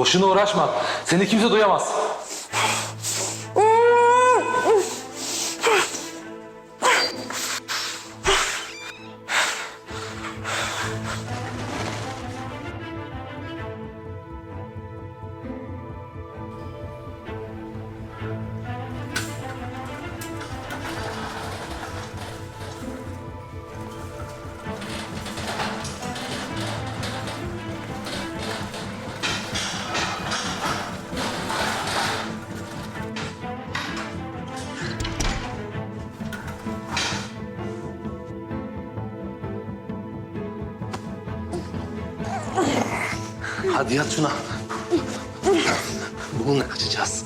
Boşuna uğraşma. Seni kimse duyamaz. Hadi yat şuna. Bununla kaçacağız.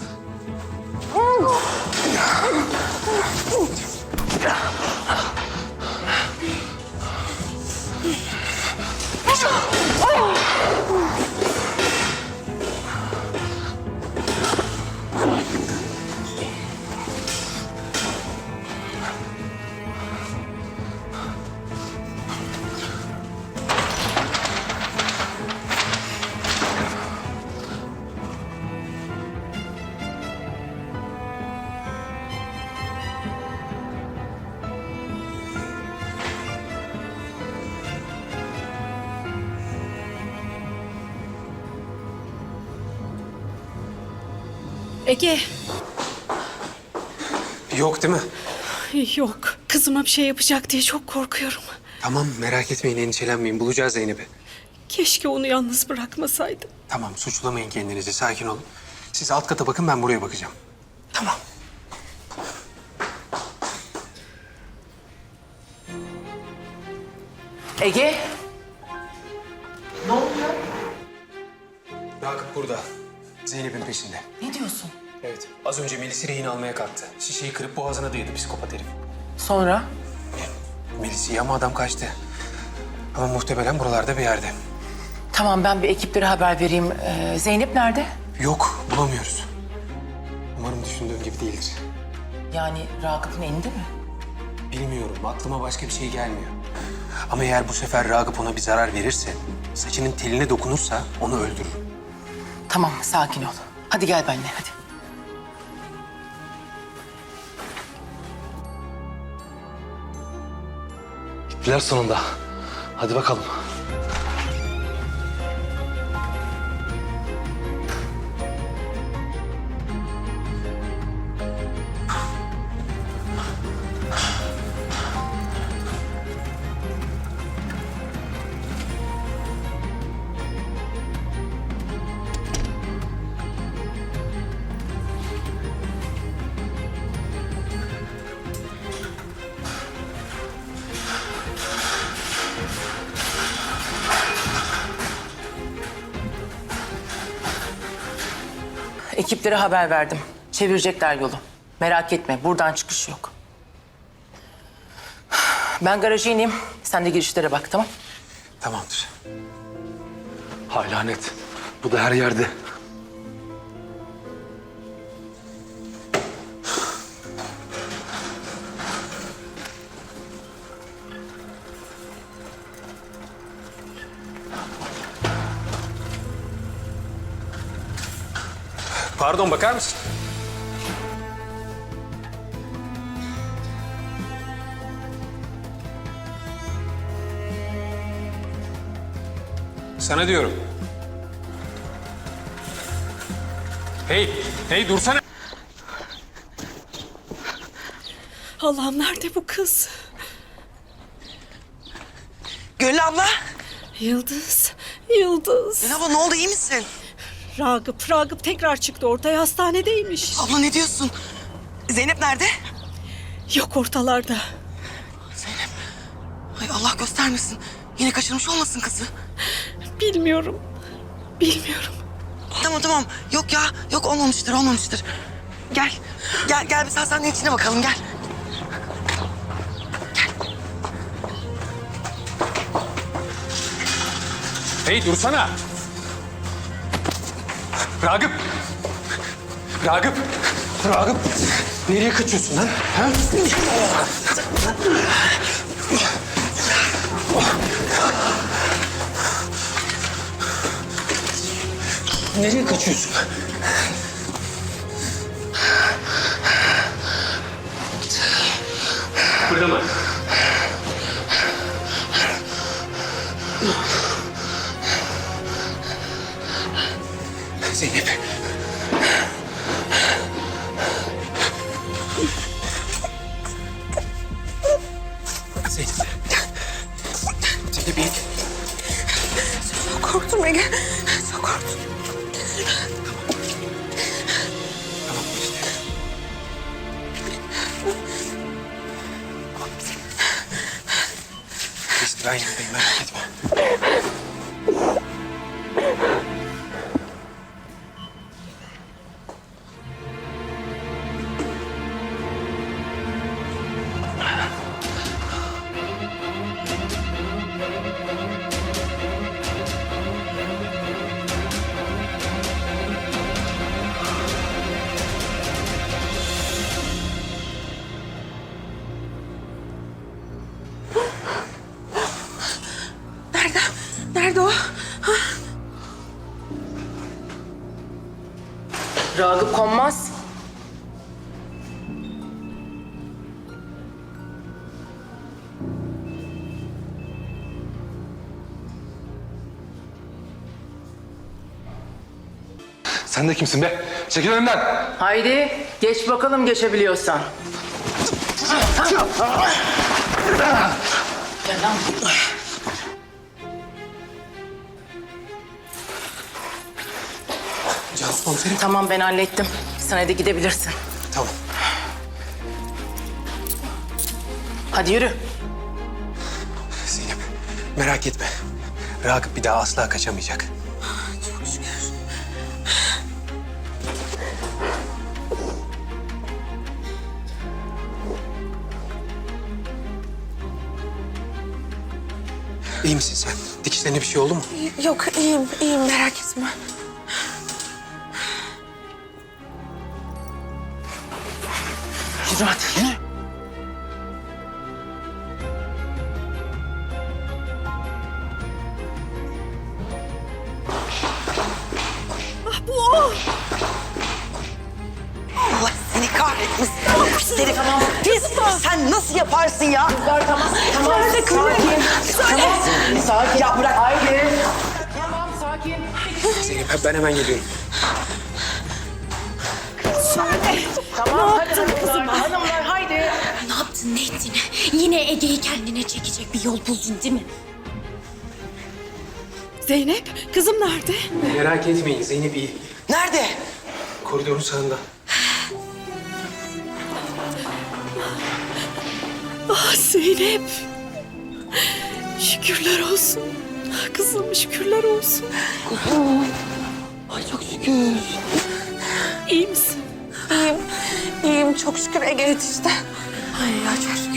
Ege. Yok değil mi? Yok. Kızıma bir şey yapacak diye çok korkuyorum. Tamam merak etmeyin endişelenmeyin bulacağız Zeynep'i. Keşke onu yalnız bırakmasaydım. Tamam suçlamayın kendinizi sakin olun. Siz alt kata bakın ben buraya bakacağım. Tamam. Ege, Ragıp burada. Zeynep'in peşinde. ne diyorsun? Evet az önce Melis'i rehin almaya kalktı. Şişeyi kırıp boğazına dayadı psikopat herif. Sonra? Melis iyi ama adam kaçtı. Ama muhtemelen buralarda bir yerde. Tamam ben bir ekiplere haber vereyim. Ee, Zeynep nerede? Yok bulamıyoruz. Umarım düşündüğüm gibi değildir. Yani Ragıp'ın elinde mi? Bilmiyorum aklıma başka bir şey gelmiyor. Ama eğer bu sefer Ragıp ona bir zarar verirse, saçının teline dokunursa onu öldürür. Tamam sakin ol. Hadi gel benimle hadi. Gittiler sonunda. Hadi bakalım. Ekiplere haber verdim. Çevirecekler yolu. Merak etme buradan çıkış yok. Ben garaja ineyim. Sen de girişlere bak tamam? Tamamdır. Hay lanet. Bu da her yerde. Pardon bakar mısın? Sana diyorum. Hey, hey dursana. Allah'ım nerede bu kız? Gönül abla. Yıldız. Yıldız. Gönül abla ne oldu iyi misin? Ragıp, Ragıp tekrar çıktı ortaya hastanedeymiş. Abla ne diyorsun? Zeynep nerede? Yok ortalarda. Zeynep. Ay Allah göstermesin. Yine kaçırmış olmasın kızı. Bilmiyorum. Bilmiyorum. Tamam tamam. Yok ya. Yok olmamıştır olmamıştır. Gel. Gel gel biz hastanenin içine bakalım gel. Hey dursana. Ragıp. Ragıp. Ragıp. Nereye kaçıyorsun lan? Ha? Nereye kaçıyorsun? Zeynep. Zeynep. Zeynep iyi. Çok korktum Ege. Çok korktum. Tamam işte. Geçti ben yanındayım merak etme. Nerede o? Ragıp konmaz. Sen de kimsin be? Çekil önümden. Haydi geç bakalım geçebiliyorsan. Gel lan. Cansu komiserim. Tamam ben hallettim. Sen hadi gidebilirsin. Tamam. Hadi yürü. Zeynep merak etme. Ragıp bir daha asla kaçamayacak. Çok şükür. İyi misin sen? Dikişlerine bir şey oldu mu? Yok iyiyim, iyiyim merak etme. Yürü hadi yürü. Bu o. Allah seni kahretmesin. Tamam. Pis. Sen nasıl yaparsın ya? Tamam tamam. Nerede kızım? Sakin. Sakin. Ya bırak. Haydi. Tamam sakin. Zeynep ben hemen geliyorum. Tamam hadi hanımlar. Hanımlar haydi. Ne yaptın ne ettin? Yine Ege'yi kendine çekecek bir yol buldun değil mi? Zeynep, kızım nerede? Merak etmeyin Zeynep iyi. Nerede? Koridorun sağında. Ah Zeynep. Şükürler olsun. Ah, Kızım şükürler olsun. Ay çok şükür. İyi misin? İyiyim. İyiyim çok şükür Ege yetişti. Ay şükür.